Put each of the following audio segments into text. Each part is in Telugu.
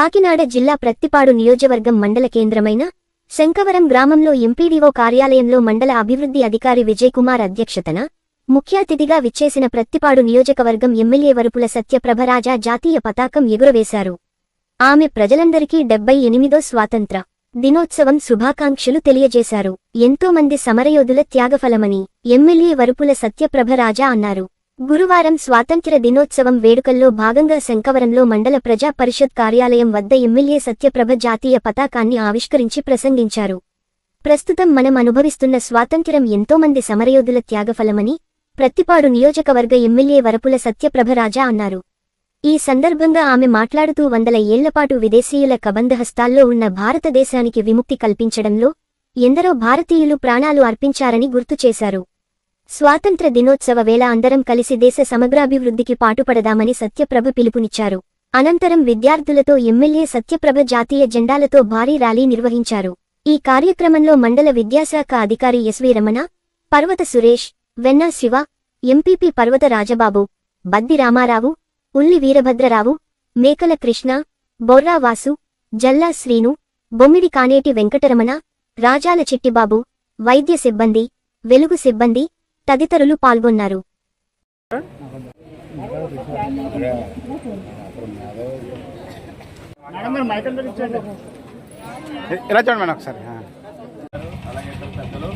కాకినాడ జిల్లా ప్రత్తిపాడు నియోజకవర్గం మండల కేంద్రమైన శంకవరం గ్రామంలో ఎంపీడీఓ కార్యాలయంలో మండల అభివృద్ధి అధికారి విజయకుమార్ అధ్యక్షతన ముఖ్య అతిథిగా విచ్చేసిన ప్రత్తిపాడు నియోజకవర్గం ఎమ్మెల్యే వరుపుల సత్యప్రభరాజా జాతీయ పతాకం ఎగురవేశారు. ఆమె ప్రజలందరికీ డెబ్బై ఎనిమిదో స్వాతంత్ర దినోత్సవం శుభాకాంక్షలు తెలియజేశారు. ఎంతోమంది సమరయోధుల త్యాగఫలమని ఎమ్మెల్యే వరుపుల సత్యప్రభరాజా అన్నారు. గురువారం స్వాతంత్ర్య దినోత్సవం వేడుకల్లో భాగంగా శంకవరంలో మండల ప్రజా పరిషత్ కార్యాలయం వద్ద ఎమ్మెల్యే సత్యప్రభ జాతీయ పతాకాన్ని ఆవిష్కరించి ప్రసంగించారు. ప్రస్తుతం మనం అనుభవిస్తున్న స్వాతంత్ర్యం ఎంతోమంది సమరయోధుల త్యాగఫలమని ప్రత్తిపాడు నియోజకవర్గ ఎమ్మెల్యే వరపుల సత్యప్రభరాజా అన్నారు. ఈ సందర్భంగా ఆమె మాట్లాడుతూ వందల ఏళ్ళపాటు విదేశీయుల కబంధహస్తాల్లో ఉన్న భారతదేశానికి విముక్తి కల్పించడంలో ఎందరో భారతీయులు ప్రాణాలు అర్పించారని గుర్తు చేశారు. స్వాతంత్ర దినోత్సవ వేళ అందరం కలిసి దేశ సమగ్రాభివృద్ధికి పాటుపడదామని సత్యప్రభ పిలుపునిచ్చారు. అనంతరం విద్యార్థులతో ఎమ్మెల్యే సత్యప్రభ జాతీయ జెండాలతో భారీ ర్యాలీ నిర్వహించారు. ఈ కార్యక్రమంలో మండల విద్యాశాఖ అధికారి ఎస్వి రమణ పర్వత సురేష్ వెన్నా శివ ఎంపీపీ పర్వత రాజబాబు బద్ది రామారావు ఉల్లి వీరభద్రరావు మేకల కృష్ణ బొర్రావాసు జల్లా శ్రీను బొమ్మిడి కానేటి వెంకటరమణ రాజాల చిట్టిబాబు వైద్య సిబ్బంది వెలుగు సిబ్బంది తదితరులు పాల్గొన్నారు ఇలా చూడండి మేడం ఒకసారి. అలాగే ఇతర పెద్దలు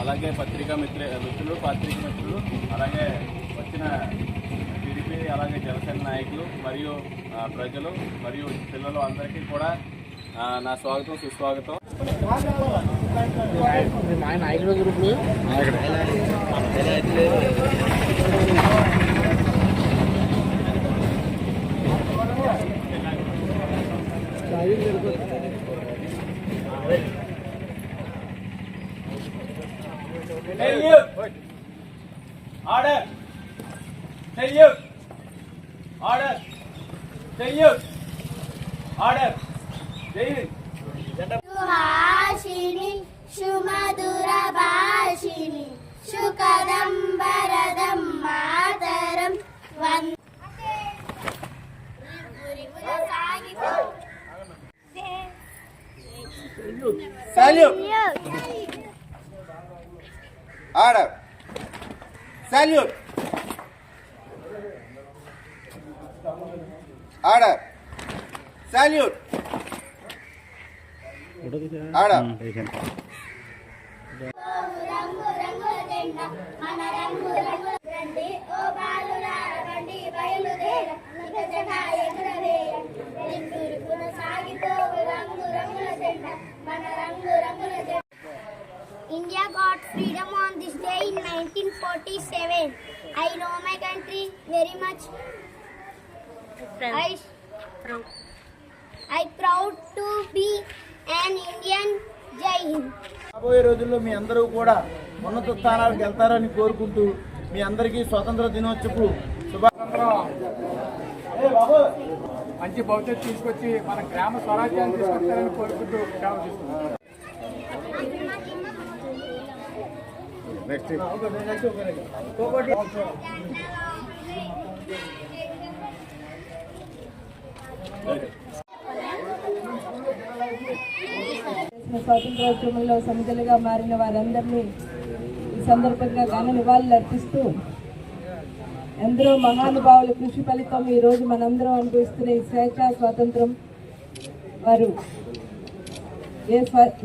అలాగే పత్రికా మిత్ర మిత్రులు పత్రిక మిత్రులు అలాగే వచ్చిన టీడీపీ అలాగే జనసేన నాయకులు మరియు ప్రజలు మరియు పిల్లలు అందరికీ కూడా నా స్వాగతం సుస్వాగతం నాయకుడు గ్రూపులు ఆర్డర్ చెయ్యు ఆర్డర్ చెయ్యు ఆర్డర్ చెయ్యి ദേഹിനി ശുകദം വരദം മാതരം വന്ന് Salute! Order! Salute! Order! Salute! Order! జెండా మన రంగు రంగుల రండి ఓ బాలులార బండి బయలుదేర ఇక జెండా ఎగురవేయ నిండురుకున సాగిపో రంగు రంగుల జెండా మన రంగు రంగుల జెండా India got freedom on this day in 1947. I know my country very much. I, I proud to be an Indian. Jai Hind. రాబోయే రోజుల్లో మీ అందరూ కూడా ఉన్నత స్థానాలకు వెళ్తారని కోరుకుంటూ మీ అందరికీ స్వాతంత్ర దినోత్సవ శుభాకాంక్షలు. మంచి భవిష్యత్తు తీసుకొచ్చి మన గ్రామ స్వరాజ్యాన్ని తీసుకొస్తారని కోరుకుంటూ స్వాతంత్రోద్యమంలో సమిధలుగా మారిన వారందరినీ సందర్భంగా ఘన నివాళులు అర్పిస్తూ ఎందరో మహానుభావుల కృషి ఫలితం ఈ రోజు మనందరం అనుభవిస్తున్న ఈ స్వేచ్ఛ స్వాతంత్రం వారు ఏ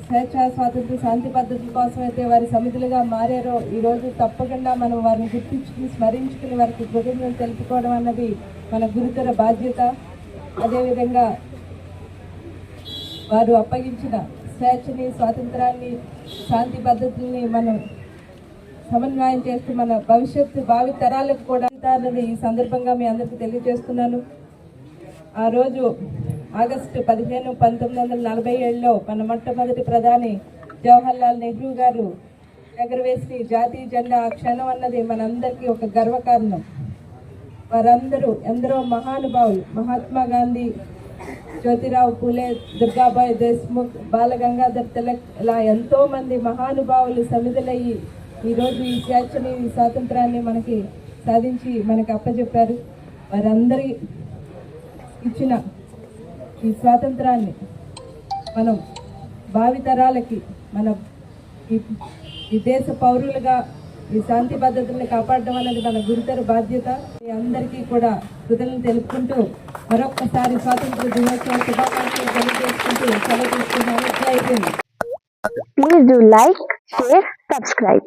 స్వేచ్ఛా స్వాతంత్ర శాంతి పద్ధతుల కోసం అయితే వారి సమితులుగా మారారో ఈ రోజు తప్పకుండా మనం వారిని గుర్తించుకుని స్మరించుకుని వారికి కృతజ్ఞతలు తెలుపుకోవడం అన్నది మన గురుతర బాధ్యత. అదేవిధంగా వారు అప్పగించిన స్వేచ్ఛని స్వాతంత్రాన్ని శాంతి పద్ధతుల్ని మనం సమన్వయం చేస్తూ మన భవిష్యత్తు భావి తరాలకు కూడా ఇస్తారని ఈ సందర్భంగా మీ అందరికీ తెలియజేస్తున్నాను. ఆ రోజు ఆగస్టు పదిహేను పంతొమ్మిది వందల నలభై ఏడులో మన మొట్టమొదటి ప్రధాని జవహర్లాల్ నెహ్రూ గారు ఎగరవేసిన జాతీయ జెండా ఆ క్షణం అన్నది మనందరికీ ఒక గర్వకారణం. వారందరూ ఎందరో మహానుభావులు మహాత్మా గాంధీ జ్యోతిరావు పూలే దుర్గాబాయ్ దేశ్ముఖ్ బాలగంగాధర్ తిలక్ ఇలా ఎంతోమంది మహానుభావులు సమిధులయ్యి ఈరోజు ఈ స్వేచ్ఛని ఈ స్వాతంత్రాన్ని మనకి సాధించి మనకి అప్పచెప్పారు వారందరి ఇచ్చిన ఈ స్వాతంత్రాన్ని మనం భావితరాలకి మన ఈ ఈ దేశ పౌరులుగా ఈ శాంతి భద్రతల్ని కాపాడడం అనేది మన గురుతర బాధ్యత. మీ అందరికీ కూడా కృతజ్ఞతలు తెలుపుకుంటూ మరొక్కసారి స్వాతంత్ర దినోత్సవ శుభాకాంక్షలు తెలియజేసుకుంటూ సెలవు తీసుకున్నాను జై Please do like, share, subscribe.